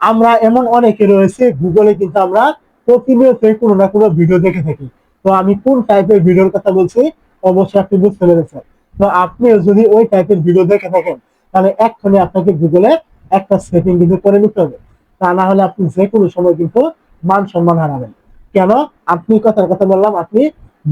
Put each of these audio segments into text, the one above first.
আমরা এমন অনেকে রয়েছে গুগলে কিন্তু আমরা প্রতিনিয়ত কোনো না কোনো ভিডিও দেখে থাকি। তো আমি কোন টাইপের ভিডিওর কথা বলছি, অবশ্যই আপনি বুঝতে পেরেছেন। তো আপনি যদি ওই টাইপের ভিডিও দেখে থাকেন, তাহলে এক্ষণে আপনাকে গুগলে একটা সেটিং কিন্তু করে নিতে হবে। তা না হলে আপনি যে কোনো সময় কিন্তু মান সম্মান হারাবেন। কেন? আপনি কথার কথা বললাম, আপনি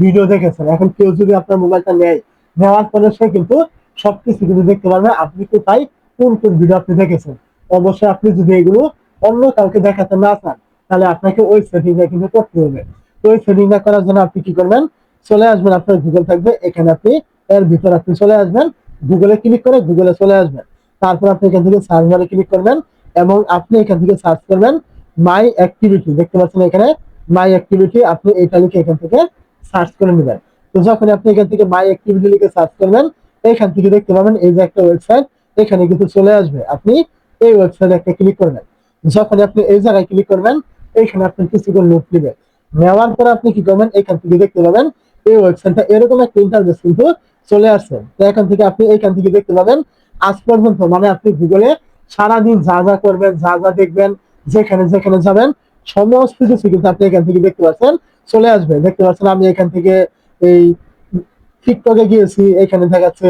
ভিডিও দেখেছেন। এখন কেউ যদি আপনার মোবাইলটা নেয়, নেওয়ার পরে সে কিন্তু সবকিছু কিন্তু দেখতে পারবে আপনি কোথায়, কোন কোন ভিডিও আপনি দেখেছেন। অবশ্যই আপনি যদি এগুলো অন্য কাউকে দেখাতে না চান, তাহলে আপনাকে ওই সেটিংটা কিন্তু করতে হবে। তো ওই সেটিংটা করার জন্য আপনি কি করবেন? চলে আসবেন, আপনার গুগল থাকবে, এখানে আপনি এর ভিতর আপনি চলে আসবেন গুগলে ক্লিক করে গুগলে চলে আসবেন। তারপর আপনি এখান থেকে সার্চ বারে ক্লিক করবেন এবং আপনি এখান থেকে সার্চ করবেন মাই অ্যাক্টিভিটি দেখতে পাচ্ছেন এখানে মাই অ্যাক্টিভিটি আপনি এটা লিখে এখান থেকে সার্চ করে নেবেন। তো যখন আপনি এখান থেকে মাই অ্যাক্টিভিটি লিখে সার্চ করবেন, এখান থেকে দেখতে পাবেন এই যে একটা ওয়েবসাইট এখানে কিন্তু চলে আসবে। আপনি এই ওয়েবসাইটে একটা ক্লিক করবেন যখন আপনি এই জায়গায় ক্লিক করবেন এখানে আপনি কিছুক্ষণ নোট নেবে নেওয়ার পর আপনি কি করবেন? এখান থেকে দেখতে পাবেন, এই ওয়েবসাইটটা এরকম একটা ইন্টারফেস কিন্তু চলে আসছে। তো এখান থেকে আপনি এখান থেকে দেখতে পাবেন, আজ পর্যন্ত মানে আপনি গুগলে সারাদিন যা যা করবেন, যা যা দেখবেন, যেখানে যেখানে যাবেন, সমস্ত কিছু কিন্তু আপনি এখান থেকে দেখতে পাচ্ছেন, চলে আসবে। দেখতে পাচ্ছেন, আমি এখান থেকে এই টিকটকে গিয়েছি, এখানে দেখাচ্ছে,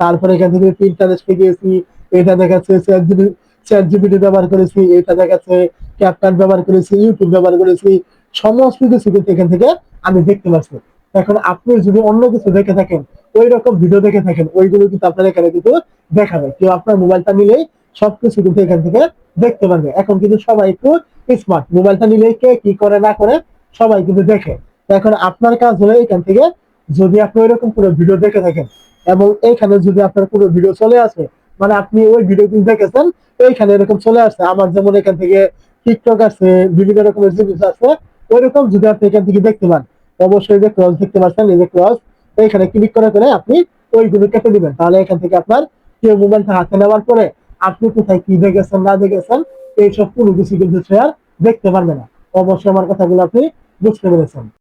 তারপরে এখান থেকে পিন্টারেস্টে গিয়েছি, এটা দেখাচ্ছে চ্যাট জিপিটি ব্যবহার করেছি, এটা দেখাচ্ছে ক্যাপকাট ব্যবহার করেছি ইউটিউব ব্যবহার করেছি, সমস্ত কিছু কিন্তু এখান থেকে আমি দেখতে পাচ্ছি। এখন আপনি যদি অন্য কিছু দেখে থাকেন ওই রকম ভিডিও দেখে থাকেন, ওইগুলো কিন্তু আপনার এখানে কিন্তু দেখাবে। কেউ আপনার মোবাইলটা নিলেই সবকিছু কিন্তু এখান থেকে দেখতে পারবে। এখন কিন্তু সবাই একটু স্মার্ট মোবাইলটা নিলেই কে কি করে, না করে, সবাই কিন্তু দেখে। এখন আপনার কাজ হলো এখান থেকে যদি আপনি ওইরকম কোনো ভিডিও দেখে থাকেন, এবং এইখানে যদি আপনার কোনো ভিডিও চলে আসে মানে আপনি ওই ভিডিও কিন্তু দেখেছেন, এইখানে এরকম চলে আসছে। আমার যেমন এখান থেকে টিকটক আছে, বিভিন্ন রকমের জিনিস আছে, ওইরকম যদি আপনি এখান থেকে দেখতে পান, অবশ্যই যে ক্রস দেখতে পাচ্ছেন, এই যে ক্রস এইখানে ক্লিক করে করে আপনি ওইগুলো কেটে দিবেন। তাহলে এখান থেকে আপনার কেউ মোবাইলটা হাতে নেওয়ার পরে আপনি কোথায় কি দেখেছেন, না দেখেছেন, এইসব কোনো কিছু কিন্তু আর দেখতে পারবে না। অবশ্যই আমার কথাগুলো আপনি বুঝতে পেরেছেন।